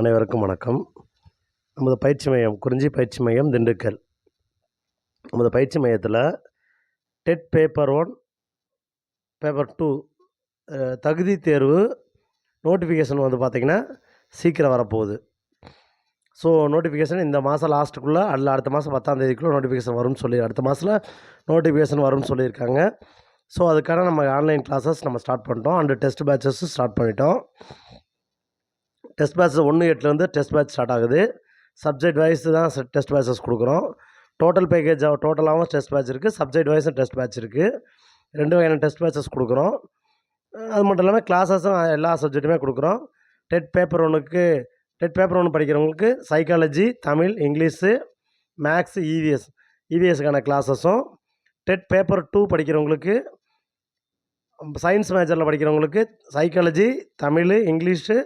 அனைவருக்கும் வணக்கம். நமது பயிற்சி மையம் குறிஞ்சி பயிற்சி மையம் திண்டுக்கல். நமது பயிற்சி மையத்தில் TET paper one paper two தகுதி தேர்வு நோட்டிஃபிகேஷன் வந்து பார்த்திங்கன்னா சீக்கிரம் வரப்போகுது. ஸோ நோட்டிஃபிகேஷன் இந்த மாதம் லாஸ்ட்டுக்குள்ளே அல்ல அடுத்த மாதம் பத்தாம் தேதிக்குள்ளே நோட்டிஃபிகேஷன் வரும்னு சொல்லி அடுத்த மாதத்தில் நோட்டிஃபிகேஷன் வரும்னு சொல்லியிருக்காங்க. ஸோ அதுக்கான நம்ம ஆன்லைன் கிளாஸஸ் நம்ம ஸ்டார்ட் பண்ணிட்டோம். அண்டு டெஸ்ட் பேட்சஸும் ஸ்டார்ட் பண்ணிட்டோம். டெஸ்ட் பேட்ச் ஒன்று எட்டுலேருந்து டெஸ்ட் பேட்ச் ஸ்டார்ட் ஆகுது. சப்ஜெக்ட் வைஸ் தான் டெஸ்ட் பேட்சஸ் கொடுக்குறோம். டோட்டல் பேக்கேஜ் டோட்டலாகவும் டெஸ்ட் பேட்ச் இருக்குது சப்ஜெக்ட் வைஸும் டெஸ்ட் பேட்ச் இருக்குது ரெண்டு வகையான டெஸ்ட் பேட்சஸ் கொடுக்குறோம். அது மட்டும் இல்லாமல் கிளாஸஸும் எல்லா சப்ஜெக்ட்டுமே கொடுக்குறோம். டெட் பேப்பர் ஒன்றுக்கு டெட் பேப்பர் ஒன்று படிக்கிறவங்களுக்கு psychology Tamil English maths EVS இவிஎஸ்க்கான கிளாஸஸும் டெட் பேப்பர் டூ படிக்கிறவங்களுக்கு சயின்ஸ் மேஜரில் படிக்கிறவங்களுக்கு psychology Tamil English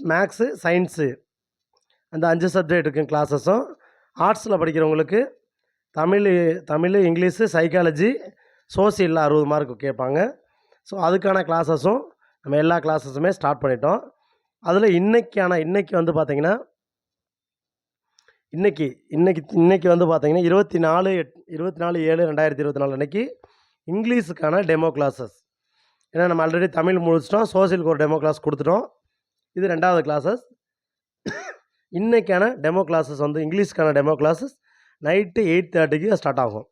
maths science அந்த அஞ்சு சப்ஜெக்ட் இருக்கும் கிளாஸஸும் ஆர்ட்ஸில் படிக்கிறவங்களுக்கு தமிழ் தமிழ் இங்கிலீஷு சைக்காலஜி சோசியலில் அறுபது மார்க் கேட்பாங்க. ஸோ அதுக்கான கிளாஸஸும் நம்ம எல்லா கிளாஸஸுமே ஸ்டார்ட் பண்ணிட்டோம். அதில் இன்றைக்கான இன்றைக்கி வந்து பார்த்திங்கன்னா இன்றைக்கி இன்றைக்கி இன்றைக்கி வந்து பார்த்திங்கன்னா இருபத்தி நாலு எட் இருபத்தி நாலு ஏழு ரெண்டாயிரத்தி இருபத்தி நாலு அன்றைக்கி இங்கிலீஷுக்கான டெமோ கிளாஸஸ் ஏன்னா நம்ம ஆல்ரெடி தமிழ் முடிச்சிட்டோம். சோசியலுக்கு ஒரு டெமோ கிளாஸ் கொடுத்துட்டோம். இது ரெண்டாவது கிளாஸஸ் இன்றைக்கான டெமோ கிளாஸஸ் வந்து இங்கிலீஷ்க்கான டெமோ கிளாஸஸ் நைட்டு எயிட் தேர்ட்டிக்கு ஸ்டார்ட் ஆகும்.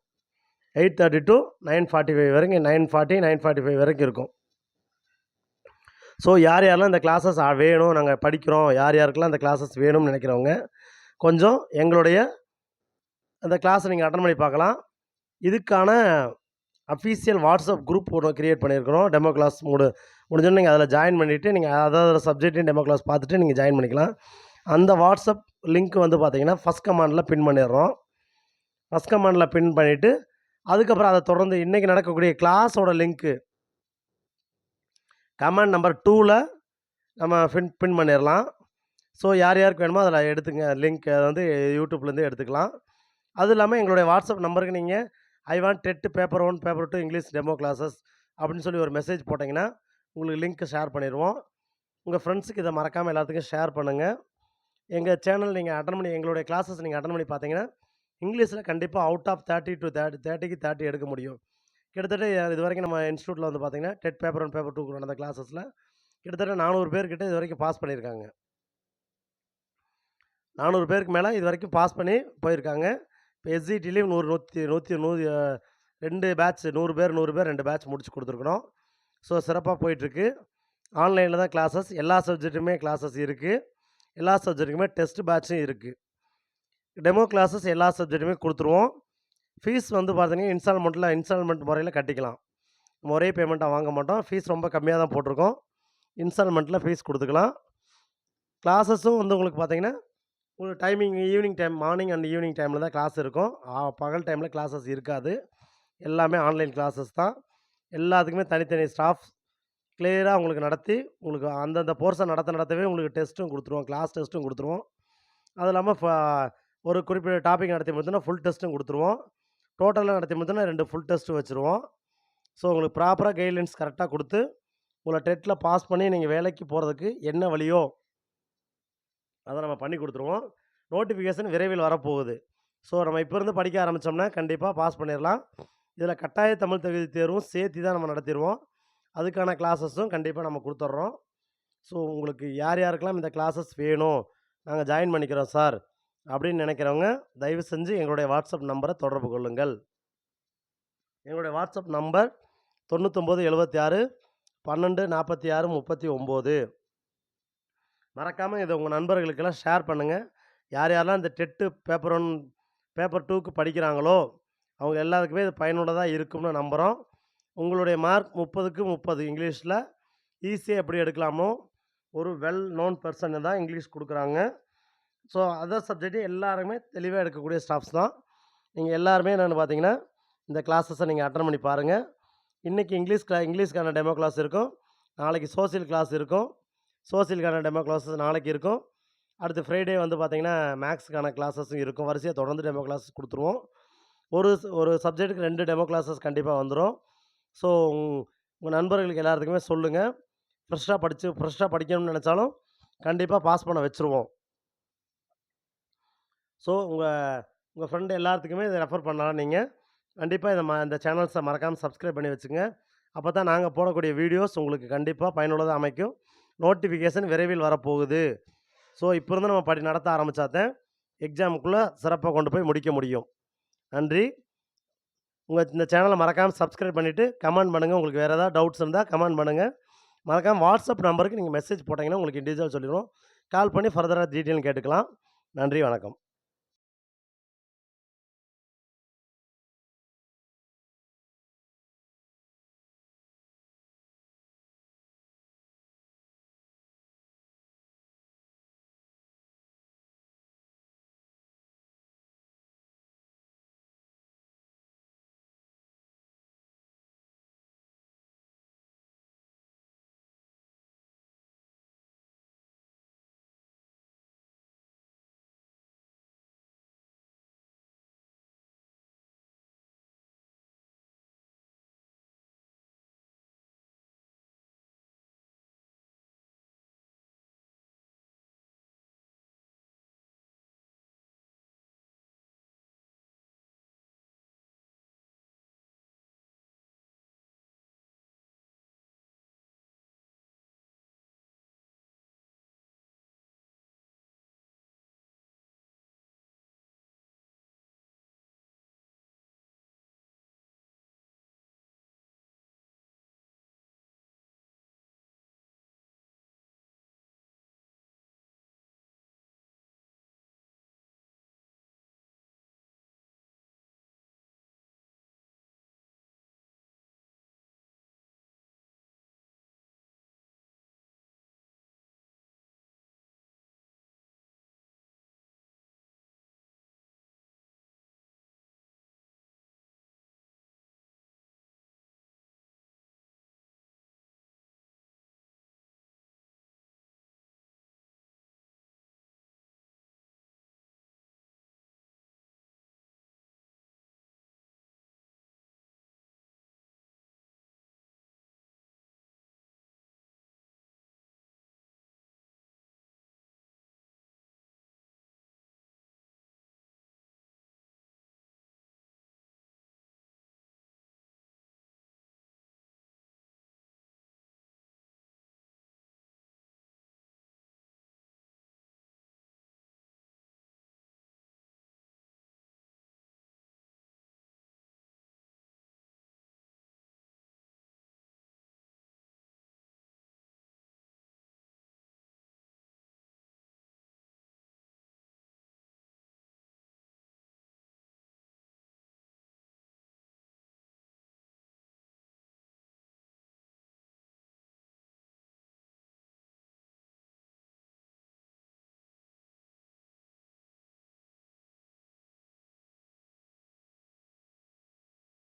Eight thirty to nine forty five வரைக்கும் nine forty nine forty five வரைக்கும் இருக்கும். ஸோ யார் யாரெல்லாம் இந்த கிளாஸஸ் வேணும் நாங்கள் படிக்கிறோம் யார் யாருக்கெல்லாம் இந்த கிளாஸஸ் வேணும்னு நினைக்கிறவங்க கொஞ்சம் எங்களுடைய அந்த கிளாஸை நீங்கள் அட்டன் பண்ணி பார்க்கலாம். இதுக்கான அஃபீஷியல் வாட்ஸ்அப் குரூப் ஒன்று க்ரியேட் பண்ணியிருக்கிறோம். டெமோ கிளாஸ் முடி முடிஞ்சோன்னு நீங்கள் அதில் ஜாயின் பண்ணிவிட்டு நீங்கள் அதாவது சப்ஜெக்ட்டையும் டெமோ கிளாஸ் பார்த்துட்டு நீங்கள் ஜாயின் பண்ணிக்கலாம். அந்த வாட்ஸ்அப் லிங்க் வந்து பார்த்தீங்கன்னா ஃபஸ்ட் கமாண்டில் பின் பண்ணிடுறோம். ஃபஸ்ட் கமாண்டில் பின் பண்ணிவிட்டு அதுக்கப்புறம் அதை தொடர்ந்து இன்றைக்கி நடக்கக்கூடிய கிளாஸோட லிங்க்கு கமாண்ட் நம்பர் டூவில் நம்ம பின் பின் பண்ணிடலாம். ஸோ யார் யாருக்கு வேணுமோ அதில் எடுத்துங்க லிங்க் அதை வந்து யூடியூப்லேருந்து எடுத்துக்கலாம். அதுவும் இல்லாமல் எங்களுடைய வாட்ஸ்அப் நம்பருக்கு நீங்கள் I want TET paper one paper two English demo classes அப்படின்னு சொல்லி ஒரு மெசேஜ் போட்டிங்கன்னா உங்களுக்கு லிங்க்கை ஷேர் பண்ணிடுவோம். உங்கள் ஃப்ரெண்ட்ஸுக்கு இதை மறக்காமல் எல்லாத்துக்கும் ஷேர் பண்ணுங்கள் எங்கள் சேனல் நீங்கள் அட்டன் பண்ணி எங்களுடைய கிளாஸஸ் நீங்கள் அட்டன் பண்ணி பார்த்தீங்கன்னா இங்கிலீஷில் கண்டிப்பாக out of thirty to thirty தேர்ட்டிக்கு தேர்ட்டி எடுக்க முடியும். கிட்டத்தட்ட இது வரைக்கும் நம்ம இன்ஸ்டியூட்டில் வந்து பார்த்தீங்கன்னா TET paper one paper two நடந்த கிளாஸஸில் கிட்டத்தட்ட நானூறு பேர்கிட்ட இது வரைக்கும் பாஸ் பண்ணியிருக்காங்க. நானூறு பேருக்கு மேலே இது வரைக்கும் பாஸ் பண்ணி போயிருக்காங்க. இப்போ எஸ்ஜிடிலையும் நூறு நூற்றி நூற்றி நூறு ரெண்டு பேட்ச் நூறு பேர் நூறு பேர் ரெண்டு பேட்ச் முடிச்சு கொடுத்துருக்குறோம். ஸோ சிறப்பாக போயிட்டுருக்கு. ஆன்லைனில் தான் கிளாஸஸ் எல்லா சப்ஜெக்ட்டுமே கிளாஸஸ் இருக்குது எல்லா சப்ஜெக்ட்டுக்குமே டெஸ்ட் பேட்சும் இருக்குது டெமோ கிளாஸஸ் எல்லா சப்ஜெக்ட்டுமே கொடுத்துருவோம். ஃபீஸ் வந்து பார்த்தீங்கன்னா இன்ஸ்டால்மெண்ட்டில் இன்ஸ்டால்மெண்ட் முறையில் கட்டிக்கலாம். முறையே ஒரே பேமெண்ட்டாக வாங்க மாட்டோம். ஃபீஸ் ரொம்ப கம்மியாக தான் போட்டிருக்கோம். இன்ஸ்டால்மெண்ட்டில் ஃபீஸ் கொடுத்துக்கலாம். கிளாஸஸும் வந்து உங்களுக்கு பார்த்தீங்கன்னா ஒரு timing evening time morning and evening டைமில் தான் கிளாஸ் இருக்கும். பகல் டைமில் கிளாஸஸ் இருக்காது. எல்லாமே ஆன்லைன் கிளாஸஸ் தான். எல்லாத்துக்குமே தனித்தனி ஸ்டாஃப் கிளியராக உங்களுக்கு நடத்தி உங்களுக்கு அந்தந்த போர்ஸை நடத்த நடத்தவே உங்களுக்கு டெஸ்ட்டும் கொடுத்துருவோம். கிளாஸ் டெஸ்ட்டும் கொடுத்துருவோம். அது இல்லாமல் ஒரு குறிப்பிட்ட டாபிக் நடத்தி முடித்தோன்னா ஃபுல் டெஸ்ட்டும் கொடுத்துருவோம். டோட்டலாக நடத்தி முடித்தோன்னா ரெண்டு ஃபுல் டெஸ்ட்டும் வச்சுருவோம். ஸோ உங்களுக்கு ப்ராப்பராக கைட்லைன்ஸ் கரெக்டாக கொடுத்து உங்களை டெட்டில் பாஸ் பண்ணி நீங்கள் வேலைக்கு போகிறதுக்கு என்ன வழியோ அதை நம்ம பண்ணி கொடுத்துருவோம். நோட்டிஃபிகேஷன் விரைவில் வரப்போகுது. ஸோ நம்ம இப்போ இருந்து படிக்க ஆரம்பித்தோம்னா கண்டிப்பாக பாஸ் பண்ணிடலாம் இதில் கட்டாய தமிழ் தகுதி தேர்வும் சேர்த்து தான் நம்ம நடத்திடுவோம் அதுக்கான கிளாஸஸும் கண்டிப்பாக நம்ம கொடுத்துட்றோம் ஸோ உங்களுக்கு யார் யாருக்கெல்லாம் இந்த கிளாஸஸ் வேணும் நாங்கள் ஜாயின் பண்ணிக்கிறோம் சார் அப்படின்னு நினைக்கிறவங்க தயவு செஞ்சு எங்களுடைய வாட்ஸ்அப் நம்பரை தொடர்பு கொள்ளுங்கள். எங்களுடைய வாட்ஸ்அப் நம்பர் தொண்ணூத்தொம்பது எழுபத்தி ஆறு பன்னெண்டு நாற்பத்தி ஆறு முப்பத்தி ஒம்பது. மறக்காமல் இதை உங்கள் நண்பர்களுக்கெல்லாம் ஷேர் பண்ணுங்கள் யார் யாரெல்லாம் இந்த டெட்டு பேப்பர் ஒன் பேப்பர் டூக்கு படிக்கிறாங்களோ அவங்க எல்லாத்துக்குமே இது பயனுள்ளதாக இருக்கும்னு நம்புகிறோம் உங்களுடைய மார்க் முப்பதுக்கு முப்பது இங்கிலீஷில் ஈஸியாக எப்படி எடுக்கலாமோ ஒரு வெல் நோன் பர்சன் தான் இங்கிலீஷ் கொடுக்குறாங்க. ஸோ அதர் சப்ஜெக்ட்டு எல்லாருமே தெளிவாக எடுக்கக்கூடிய ஸ்டாஃப்ஸ் தான். நீங்கள் எல்லாருமே என்னென்னு பார்த்தீங்கன்னா இந்த கிளாஸஸை நீங்கள் அட்டன் பண்ணி பாருங்கள் இன்றைக்கி இங்கிலீஷ் கிளா இங்கிலீஷ்க்கான டெமோ கிளாஸ் இருக்கும். நாளைக்கு சோசியல் கிளாஸ் இருக்கும். சோசியலுக்கான டெமோ கிளாஸஸ் நாளைக்கு இருக்கும். அடுத்து ஃப்ரைடே வந்து பார்த்திங்கன்னா மேக்ஸுக்கான கிளாஸஸும் இருக்கும். வரிசையாக தொடர்ந்து டெமோ கிளாஸஸ் கொடுத்துருவோம். ஒரு ஒரு சப்ஜெக்ட்டுக்கு ரெண்டு டெமோ கிளாஸஸ் கண்டிப்பாக வந்துடும் ஸோ உங்கள் நண்பர்களுக்கு எல்லாத்துக்குமே சொல்லுங்கள் ஃப்ரெஷ்ஷாக படித்து ஃப்ரெஷ்ஷாக படிக்கணும்னு நினச்சாலும் கண்டிப்பாக பாஸ் பண்ண வச்சுருவோம். ஸோ உங்கள் உங்கள் ஃப்ரெண்டு எல்லாத்துக்குமே இதை ரெஃபர் பண்ணலாம் நீங்கள் கண்டிப்பாக இத ம இந்த சேனல்ஸை மறக்காமல் சப்ஸ்கிரைப் பண்ணி வச்சுங்க அப்போ தான் நாங்கள் போடக்கூடிய வீடியோஸ் உங்களுக்கு கண்டிப்பாக பயனுள்ளதாக அமைக்கும். நோட்டிஃபிகேஷன் விரைவில் வரப்போகுது. ஸோ இப்போருந்து நம்ம படி நடத்த ஆரம்பித்தாதான் எக்ஸாமுக்குள்ளே சிறப்பாக கொண்டு போய் முடிக்க முடியும். நன்றி. உங்கள் இந்த சேனலை மறக்காமல் சப்ஸ்கிரைப் பண்ணிவிட்டு கமெண்ட் பண்ணுங்கள் உங்களுக்கு வேறு ஏதாவது டவுட்ஸ் இருந்தால் கமெண்ட் பண்ணுங்கள் மறக்காமல் வாட்ஸ்அப் நம்பருக்கு நீங்கள் மெசேஜ் போட்டிங்கன்னா உங்களுக்கு இண்டிவிஜுவல் சொல்லிடுவோம் கால் பண்ணி ஃபர்தராக டீட்டெயில் கேட்டுக்கலாம். நன்றி, வணக்கம்.